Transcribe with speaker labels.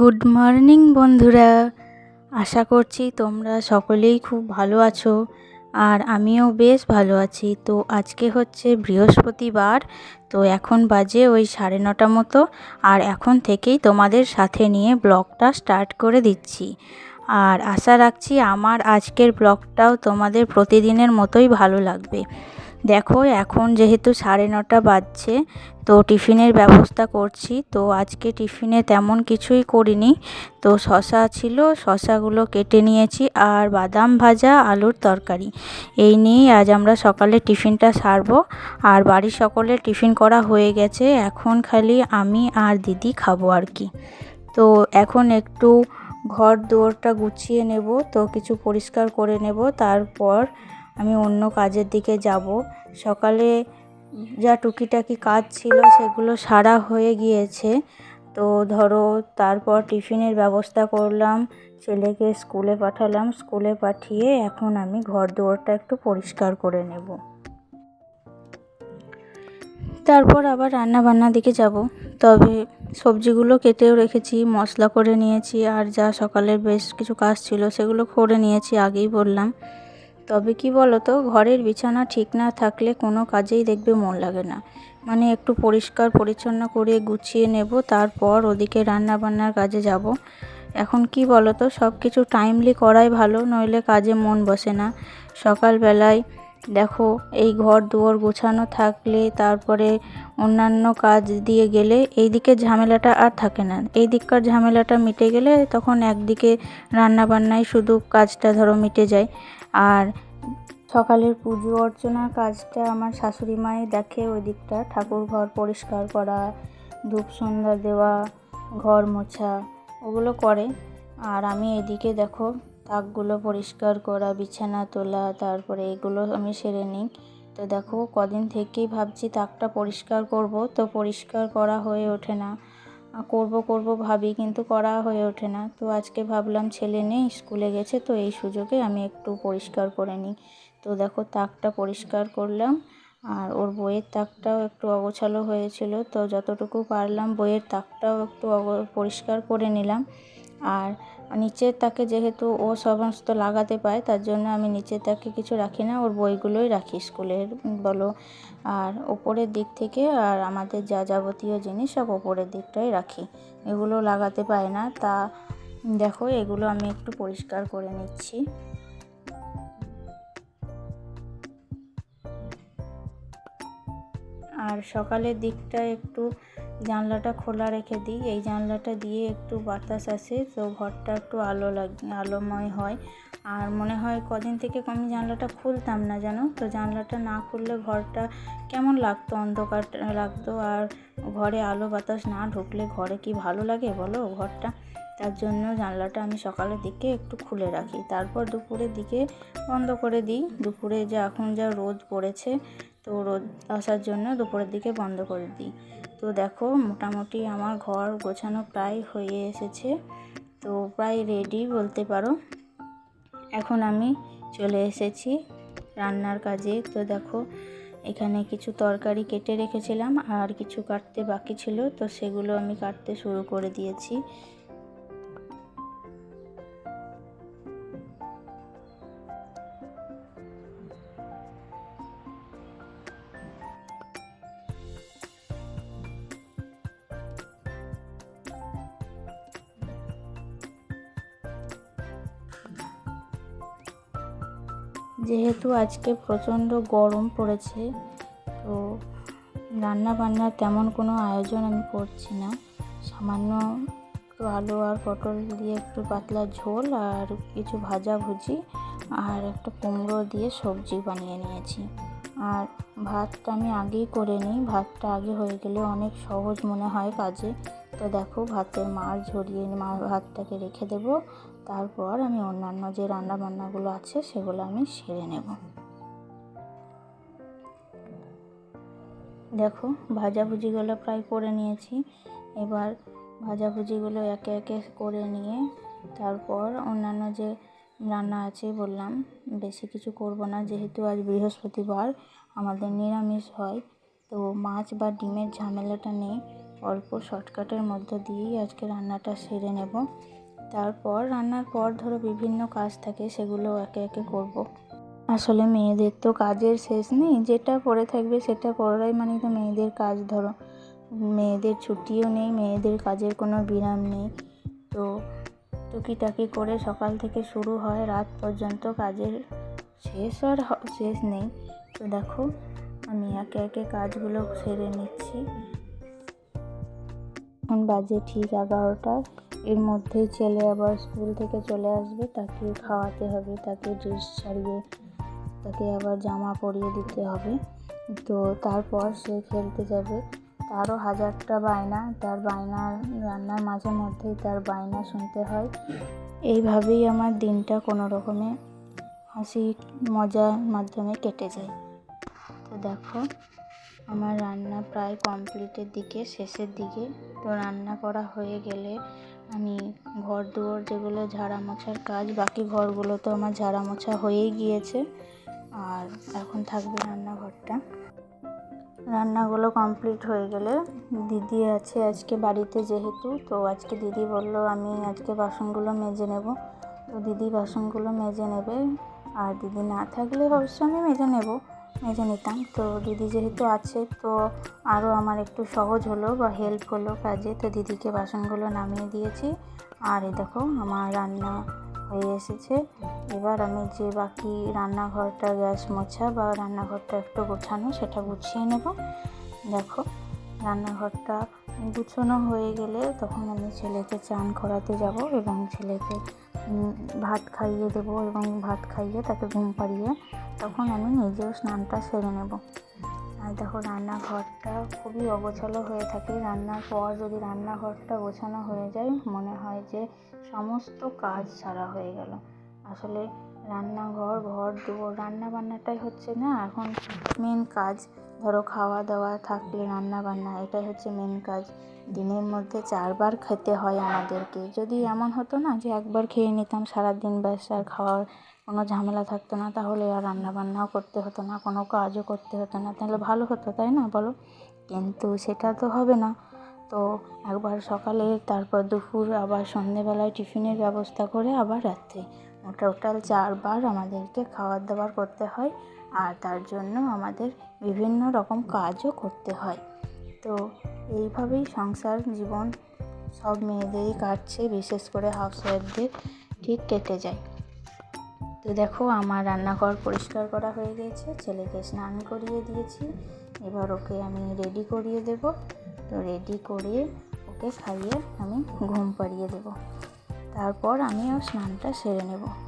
Speaker 1: Good morning বন্ধুরা। আশা করছি তোমরা সকলেই খুব ভালো আছো আর আমিও বেশ ভালো আছি। তো আজকে হচ্ছে বৃহস্পতিবার, তো এখন বাজে ওই সাড়ে নটা মতো। আর এখন থেকেই তোমাদের সাথে নিয়ে ব্লগটা স্টার্ট করে দিচ্ছি। আর আশা রাখছি আমার আজকের ব্লগটাও তোমাদের প্রতিদিনের মতোই ভালো লাগবে। দেখো, এখন যেহেতু সাড়ে নটা বাজছে, তো টিফিনের ব্যবস্থা করছি। তো আজকে টিফিনে তেমন কিছুই করিনি। তো শশা ছিল, শশাগুলো কেটে নিয়েছি আর বাদাম ভাজা, আলুর তরকারি। এই নিয়েই আজ আমরা সকালে টিফিনটা সারবো। আর বাড়ির সকলের টিফিন করা হয়ে গেছে, এখন খালি আমি আর দিদি খাব আর কি। তো এখন একটু ঘর দুয়ারটা গুছিয়ে নেব, তো কিছু পরিষ্কার করে নেব। তারপর আমি অন্য কাজের দিকে যাব। সকালে যা টুকিটাকি কাজ ছিল সেগুলো সারা হয়ে গিয়েছে। তো ধরো তারপর টিফিনের ব্যবস্থা করলাম, ছেলেকে স্কুলে পাঠালাম। স্কুলে পাঠিয়ে এখন আমি ঘর দুয়ারটা একটু পরিষ্কার করে নেব। তারপর আবার রান্না বান্নার দিকে যাব। তবে সবজিগুলো কেটেও রেখেছি, মশলা করে নিয়েছি, আর যা সকালের বেশ কিছু কাজ ছিল সেগুলো করে নিয়েছি আগেই বললাম। তবে কি বলতো, ঘরের বিছানা ঠিক না থাকলে কোনো কাজেই দেখবে মন লাগে না। মানে একটু পরিষ্কার পরিচ্ছন্ন করে গুছিয়ে নেব, তারপর ওদিকে রান্না বান্নার কাজে যাব। এখন কি বলতো সব কিছু টাইমলি করাই ভালো, নইলে কাজে মন বসে না। সকালবেলায় দেখো, এই ঘর দুয়ার গোছানো থাকলে তারপরে অন্যান্য কাজ দিয়ে গেলে এই দিকের ঝামেলাটা আর থাকে না। এই দিককার ঝামেলাটা মিটে গেলে তখন একদিকে রান্না বান্নায় শুধু কাজটা ধরো মিটে যায়। আর সকালের পুজো অর্চনার কাজটা আমার শাশুড়ি মাই দেখে ওই দিকটা ঠাকুর ঘর পরিষ্কার করা, ধূপ সন্ধ্যা দেওয়া, ঘর মোছা, ওগুলো করে। আর আমি এদিকে দেখো তাকগুলো পরিষ্কার করা, বিছানা তোলা, তারপরে এগুলো আমি সেরে নিই। তো দেখো, কদিন থেকেই ভাবছি তাকটা পরিষ্কার করব, তো পরিষ্কার করা হয়ে ওঠে না। করব করব ভাবি, কিন্তু করা হয়ে ওঠে না। তো আজকে ভাবলাম ছেলে নেই, স্কুলে গেছে, তো এই সুযোগে আমি একটু পরিষ্কার করে নিই। তো দেখো, তাকটা পরিষ্কার করলাম, আর ওর বইয়ের তাকটাও একটু অগোছালো হয়েছিল। তো যতটুকু পারলাম, বইয়ের তাকটাও একটু পরিষ্কার করে নিলাম। আর নিচের তাকে যেহেতু ও সমস্ত লাগাতে পায়, তার জন্য আমি নিচের তাকে কিছু রাখি না, ওর বইগুলোই রাখি স্কুলের বলো। আর ওপরের দিক থেকে আর আমাদের যা যাবতীয় জিনিস সব ওপরের দিকটাই রাখি। এগুলো লাগাতে পায় না। তা, দেখো, এগুলো আমি একটু পরিষ্কার করে নিচ্ছি। আর সকালের দিকটা একটু জানলাটা খোলা রেখে দিই। এই জানলাটা দিয়ে একটু বাতাস আসে, তো ঘরটা একটু আলো লাগ, আলোময় হয়। আর মনে হয় কদিন থেকে আমি জানলাটা খুলতাম না জানো? তো জানলাটা না খুললে ঘরটা কেমন লাগতো, অন্ধকার লাগতো? আর ঘরে আলো বাতাস না ঢুকলে ঘরে কি ভালো লাগে বলো ঘরটা? তার জন্য জানলাটা আমি সকালের দিকে একটু খুলে রাখি। তারপর দুপুরের দিকে বন্ধ করে দিই। দুপুরে যা, এখন যা রোদ পড়েছে, তো রোদ আসার জন্য দুপুরের দিকে বন্ধ করে দিই। তো দেখো, মোটামুটি আমার ঘর গোছানো প্রায় হয়ে এসেছে। তো প্রায় রেডি বলতে পারো। এখন আমি চলে এসেছি রান্নার কাজে। তো দেখো, এখানে কিছু তরকারি কেটে রেখেছিলাম আর কিছু কাটতে বাকি ছিল। তো সেগুলো আমি কাটতে শুরু করে দিয়েছি। যেহেতু আজকে প্রচণ্ড গরম পড়েছে, তো রান্না বান্নার তেমন কোনো আয়োজন আমি করছি না। সামান্য একটু আলু আর পটল দিয়ে একটু পাতলা ঝোল আর কিছু ভাজা ভুজি আর একটা কুমড়ো দিয়ে সবজি বানিয়ে নিয়েছি। আর ভাতটা আমি আগেই করে নিই, ভাতটা আগে হয়ে গেলে অনেক সহজ মনে হয় কাজে। তো দেখো ভাতের মাছ ঝরিয়ে মা ভাতটাকে রেখে দেবো তারপর আমি অন্যান্য যে রান্না বান্নাগুলো আছে সেগুলো আমি সেরে নেব। দেখো, ভাজাভুজিগুলো প্রায় করে নিয়েছি। এবার ভাজাভুজিগুলো একে একে করে নিয়ে তারপর অন্যান্য যে রান্না আছে বললাম, বেশি কিছু করব না। যেহেতু আজ বৃহস্পতিবার, আমাদের নিরামিষ হয়, তো মাছ বা ডিমের ঝামেলাটা নেই। অল্প শর্টকাটের মধ্য দিয়েই আজকে রান্নাটা সেরে নেব। তারপর রান্নার পর ধরো বিভিন্ন কাজ থাকে, সেগুলো একে একে করব। আসলে মেয়েদের তো কাজের শেষ নেই, যেটা পড়ে থাকবে সেটা করাই মানে তো মেয়েদের কাজ ধরো। মেয়েদের ছুটিও নেই, মেয়েদের কাজের কোনো বিরাম নেই। তো টুকিটাকি করে সকাল থেকে শুরু হয়, রাত পর্যন্ত কাজের শেষ আর শেষ নেই। তো দেখো, আমি একে একে কাজগুলো সেরে নিচ্ছি। এখন বাজে ঠিক এগারোটা। এর মধ্যেই ছেলে আবার স্কুল থেকে চলে আসবে, তাকে খাওয়াতে হবে, তাকে ড্রেস ছাড়িয়ে, তাকে আবার জামা পরিয়ে দিতে হবে। তো তারপর সে খেলতে যাবে। তারও হাজারটা বায়না, তার বায়না রান্নার মাঝে মধ্যেই তার বায়না শুনতে হয়। এইভাবেই আমার দিনটা কোনো রকমে হাসি, মজার মাধ্যমে কেটে যায়। তো দেখো, আমার রান্না প্রায় কমপ্লিটের দিকে, শেষের দিকে। তো রান্না করা হয়ে গেলে আমি ঘর দুয়ার যেগুলো ঝাড়া মোছার কাজ, বাকি ঘরগুলো তো আমার ঝাড়া মোছা হয়েই গিয়েছে। আর এখন থাকবে রান্নাঘরটা। রান্নাগুলো কমপ্লিট হয়ে গেলে দিদি আছে আজকে বাড়িতে যেহেতু, তো আজকে দিদি বলল আমি আজকে বাসনগুলো মেজে নেব। তো দিদি বাসনগুলো মেজে নেবে, আর দিদি না থাকলে অবশ্য আমি মেজে নেব। মেজে নিতাম, তো দিদি যেহেতু আছে, তো আরও আমার একটু সহজ হলো বা হেল্প হলো কাজে, তো দিদিকে বাসনগুলো নামিয়ে দিয়েছি। আর এ দেখো, আমার রান্না হয়ে এসেছে। এবার আমি যে বাকি রান্নাঘরটা গ্যাস মোছা বা রান্নাঘরটা একটু গোছানো, সেটা গুছিয়ে নেব। দেখো, রান্নাঘরটা গুছানো হয়ে গেলে তখন আমি ছেলেকে চান করাতে যাব এবং ছেলেকে ভাত খাইয়ে দেবো এবং ভাত খাইয়ে তাকে ঘুম পাড়িয়ে তখন আমি নিজেও স্নানটা সেরে নেব। আর দেখো রান্নাঘরটা খুবই অগোছালো হয়ে থাকে। রান্নার পর যদি রান্নাঘরটা গোছানো হয়ে যায়, মনে হয় যে সমস্ত কাজ সারা হয়ে গেল। আসলে রান্নাঘর, ঘর, দুয়ার রান্না বান্নাটাই হচ্ছে না, এখন মেন কাজ ধরো খাওয়া দাওয়া থাকলে রান্না বান্না এটাই হচ্ছে মেন কাজ। দিনের মধ্যে চারবার খেতে হয় আমাদেরকে। যদি এমন হতো না যে একবার খেয়ে নিতাম, সারাদিন ব্যাস আর খাওয়ার কোনো ঝামেলা থাকতো না, তাহলে আর রান্না বান্নাও করতে হতো না, কোনো কাজও করতে হতো না। তাহলে ভালো হতো, তাই না বলো? কিন্তু সেটা তো হবে না। তো একবার সকালে, তারপর দুপুর, আবার সন্ধেবেলায় টিফিনের ব্যবস্থা করে আবার রাত্রে। টোটাল চারবার আমাদেরকে খাবার দাবার করতে হয়। আর তার জন্য আমাদের বিভিন্ন রকম কাজও করতে হয়। তো এইভাবেই সংসার, জীবন সব মেয়েদেরই কাটছে, বিশেষ করে হাউসওয়াইফদের ঠিক কেটে যায়। তো দেখো, আমার রান্নাঘর পরিষ্কার করা হয়ে গিয়েছে ছেলেকে স্নান করিয়ে দিয়েছি। এবার ওকে আমি রেডি করিয়ে দেব। তো রেডি করিয়ে ওকে খাইয়ে আমি ঘুম পাড়িয়ে দেব। তারপর আমি আমিও স্নানটা সেরে নেব।